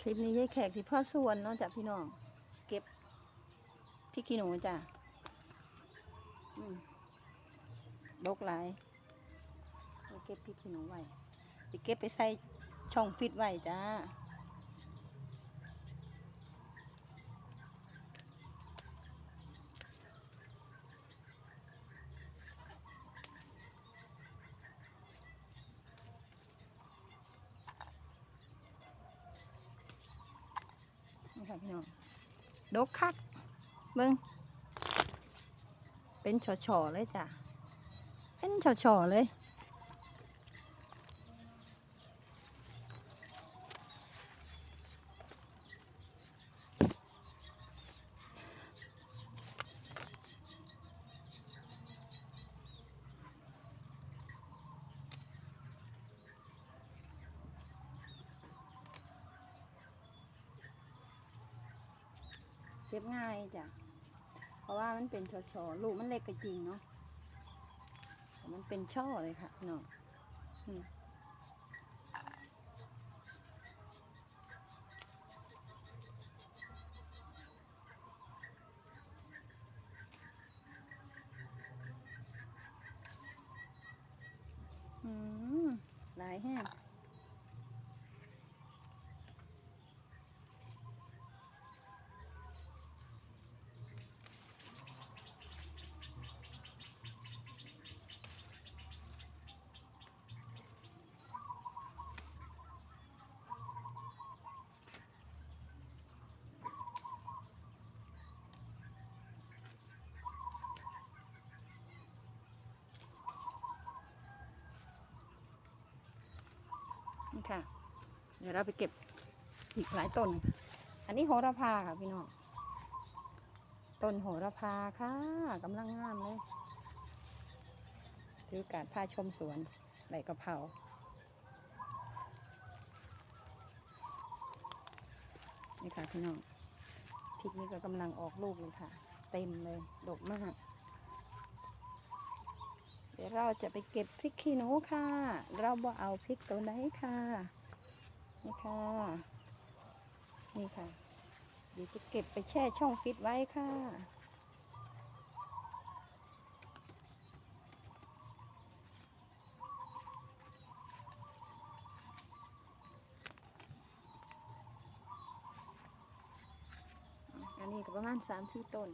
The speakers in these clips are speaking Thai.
คลิปนี้ยายแขกสิพ่อส่วนเนาะจ้ะพี่น้อง เก็บพริกขี้หนูจ้ะอืมดกหลายเก็บพริกขี้หนูไว้จะเก็บไปใส่ช่องฟิตไว้จ้า นี่ ค่ะพี่น้องดกคักเบิ้งเป็นช่อๆเลยจ้ะ เป็นช่อๆเลย เก็บง่ายจ้ะ เพราะว่ามันเป็นช่อๆลูกมันเล็กก็จริงเนาะมันเป็นช่อเลยค่ะพี่น้องอืมอืมหลายแห้ง ค่ะ เดี๋ยวเราไปเก็บอีกหลายต้น อันนี้โหระพาค่ะพี่น้อง ต้นโหระพาค่ะกำลังงามเลยถือการพาชมสวนใบกะเพรานี่ค่ะพี่น้องพริกนี้ก็กำลังออกลูกเลยค่ะ เต็มเลยดกมาก เราจะไปเก็บพริกขี้หนูค่ะ เราบ่เอาพริกตัวไหนค่ะ นี่ค่ะ นี่ค่ะ เดี๋ยวจะเก็บไปแช่ช่องฟิตไว้ค่ะ อันนี้ก็ประมาณสามสี่ต้น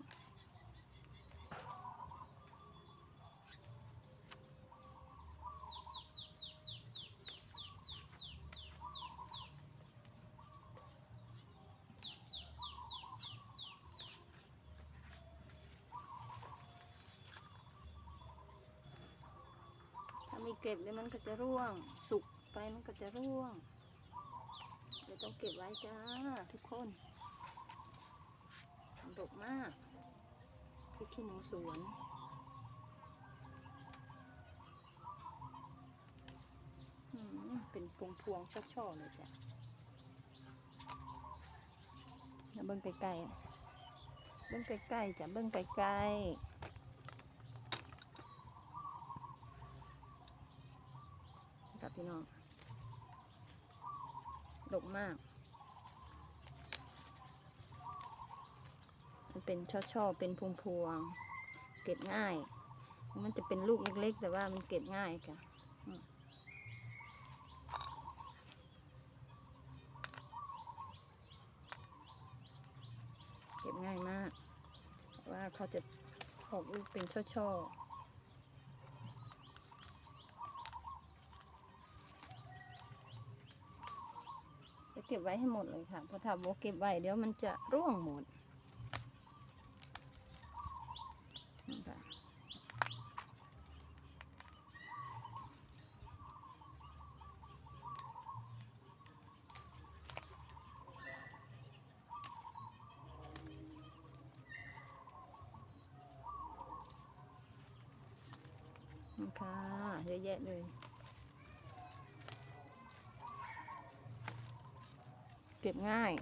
ก็บเดี๋ยวมันก็จะร่วง สุกไปมันก็จะร่วง เดี๋ยวต้องเก็บไว้จ้าทุกคนดกมากพริกขี้หนูสวนอืมเป็นพวงพวงช่อๆเลยจ้ะแล้วเบิ้งไกลๆเบิ้งไกลๆจ้ะเบิ้งไกลๆ กับ พี่น้องดกมาก มันเป็นช่อๆ เป็นพวงๆเก็บง่าย มันจะเป็นลูกเล็กๆ แต่ว่ามันเก็บง่ายค่ะเก็บง่ายมาก ว่าเขาจะออกลูกเป็นช่อๆ เก็บไว้ให้หมดเลยค่ะเพราะถ้าโบเก็บไว้เดี๋ยวมันจะร่วงหมดนะค่ะเยอะแยะเลย เก็บง่าย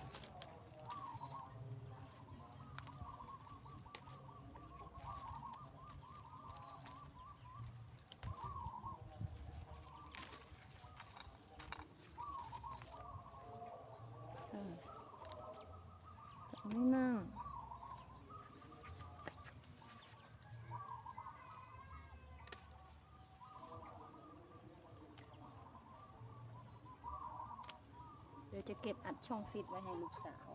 อืม ไม่นั่ง เดี๋ยว จะเก็บอัดช่องฟิตไว้ให้ลูกสาว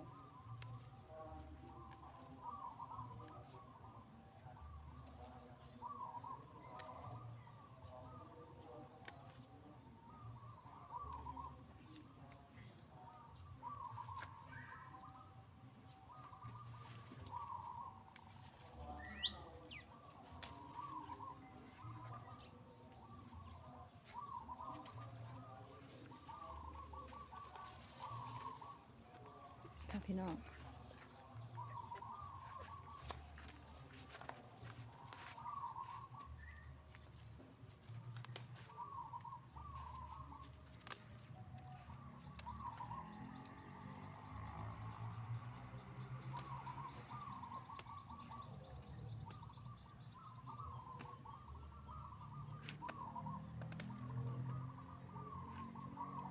พี่น้อง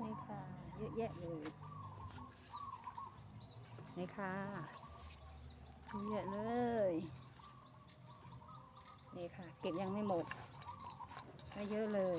นี่ค่ะ เยอะแยะเลย ค่ะเยอะเลย นี่ค่ะ เก็บยังไม่หมดก็เยอะเลย